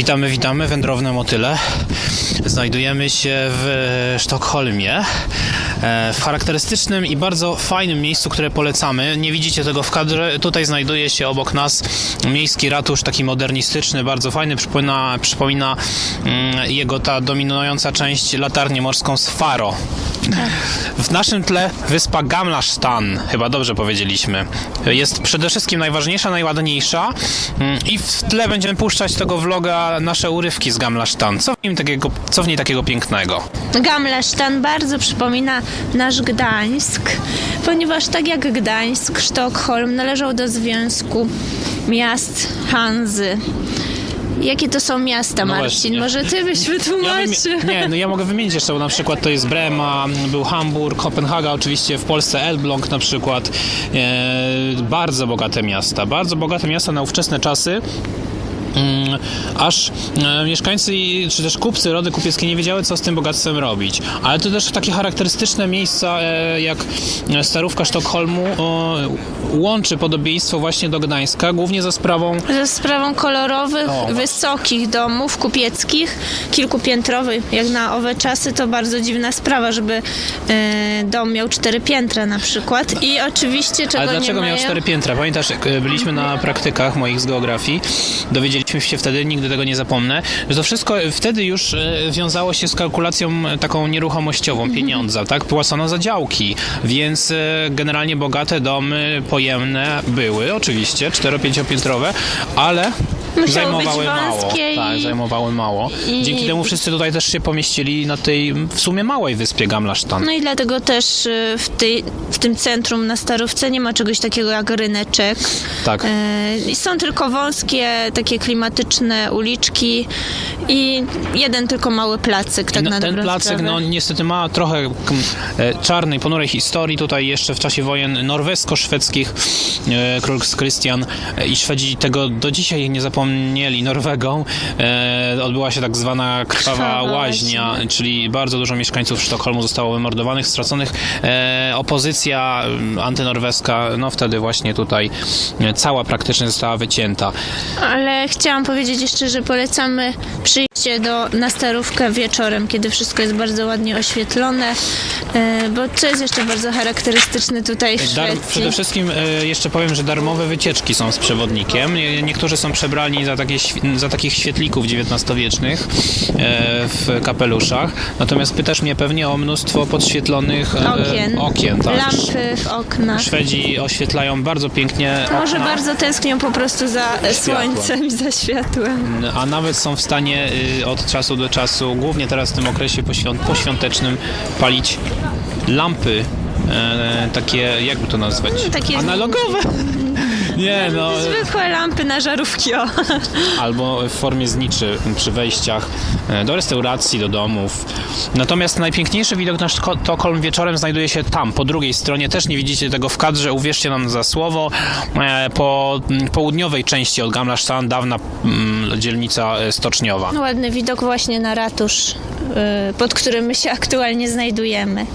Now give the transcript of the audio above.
Witamy, witamy, wędrowne motyle. Znajdujemy się w Sztokholmie, e, w charakterystycznym i bardzo fajnym miejscu, które polecamy. Nie widzicie tego w kadrze. Tutaj znajduje się obok nas miejski ratusz, taki modernistyczny, bardzo fajny. Przypomina, przypomina mm, jego ta dominująca część latarnię morską z Faro. W naszym tle wyspa Gamlastan, chyba dobrze powiedzieliśmy. Jest przede wszystkim najważniejsza, najładniejsza mm, i w tle będziemy puszczać tego vloga nasze urywki z Gamlastan. Co w, nim takiego, co w niej takiego pięknego? Gamlesztan bardzo przypomina nasz Gdańsk, ponieważ tak jak Gdańsk, Sztokholm należał do Związku Miast Hanzy. Jakie to są miasta, No Marcin? właśnie. Może ty byś Ja wytłumaczył? wymi- nie, no ja mogę wymienić jeszcze, bo na przykład to jest Brema, był Hamburg, Kopenhaga, oczywiście w Polsce Elbląg na przykład. E, bardzo bogate miasta, bardzo bogate miasta na ówczesne czasy. Mm, Aż e, mieszkańcy czy też kupcy rody kupieckie nie wiedziały, co z tym bogactwem robić. Ale to też takie charakterystyczne miejsca, e, jak starówka Sztokholmu, łączy podobieństwo właśnie do Gdańska, głównie za sprawą Ze sprawą kolorowych, O. wysokich domów kupieckich, kilkupiętrowych, jak na owe czasy, to bardzo dziwna sprawa, żeby e, dom miał cztery piętra na przykład. I oczywiście czego Ale dlaczego miał mają? cztery piętra? Pamiętasz, jak byliśmy na praktykach moich z geografii, dowiedzieliśmy się wtedy, nigdy tego nie zapomnę, że to wszystko wtedy już e, wiązało się z kalkulacją e, taką nieruchomościową pieniądza, tak? Płacono za działki, więc e, generalnie bogate domy pojemne były, oczywiście, cztero-pięciopiętrowe, ale Musiały zajmowały być mało. wąskie Tak, i- zajmowały mało. i- Dzięki temu wszyscy tutaj też się pomieścili na tej w sumie małej wyspie Gamlasztan. No i dlatego też y, w, tej, w tym centrum na Starówce nie ma czegoś takiego jak ryneczek. Tak. E, i Są tylko wąskie, takie klimatyczne uliczki i jeden tylko mały placyk, tak No, na ten dobrą placek sprawę. no, niestety ma trochę k- e, czarnej, ponurej historii. Tutaj jeszcze w czasie wojen norwesko-szwedzkich e, król Krystian e, i Szwedzi tego do dzisiaj nie zapomnieli Norwegą. E, odbyła się tak zwana krwawa Krwawa łaźnia, łaźnia. czyli bardzo dużo mieszkańców Sztokholmu zostało wymordowanych, straconych. E, opozycja antynorweska, no wtedy właśnie tutaj cała praktycznie została wycięta. Ale chciałam powiedzieć jeszcze, że polecamy przyjście do, na Starówkę wieczorem, kiedy wszystko jest bardzo ładnie oświetlone, e, bo co jest jeszcze bardzo charakterystyczne tutaj w Dar, przede wszystkim e, jeszcze powiem, że darmowe wycieczki są z przewodnikiem. Nie- Niektórzy są przebrani za, takie, za takich świetlików XIX-wiecznych e, w kapeluszach. Natomiast pytasz mnie pewnie o mnóstwo podświetlonych e, Okien, okien tak. lampy w oknach. Szwedzi oświetlają bardzo pięknie Może okna, bardzo tęsknią po prostu za słońcem i za światłem. a nawet są w stanie y, od czasu do czasu, głównie teraz w tym okresie poświąt, poświątecznym, palić lampy. E, takie, jakby to nazwać? takie- Analogowe? Nie, no. Zwykłe lampy na żarówki, o. albo w formie zniczy przy wejściach e, do restauracji, do domów. Natomiast najpiękniejszy widok na Sztokholm wieczorem znajduje się tam, po drugiej stronie. Też nie widzicie tego w kadrze, uwierzcie nam za słowo. E, Po mm, południowej części od Gamla Stan, dawna mm, dzielnica e, stoczniowa. Ładny widok właśnie na ratusz, y, pod którym my się aktualnie znajdujemy.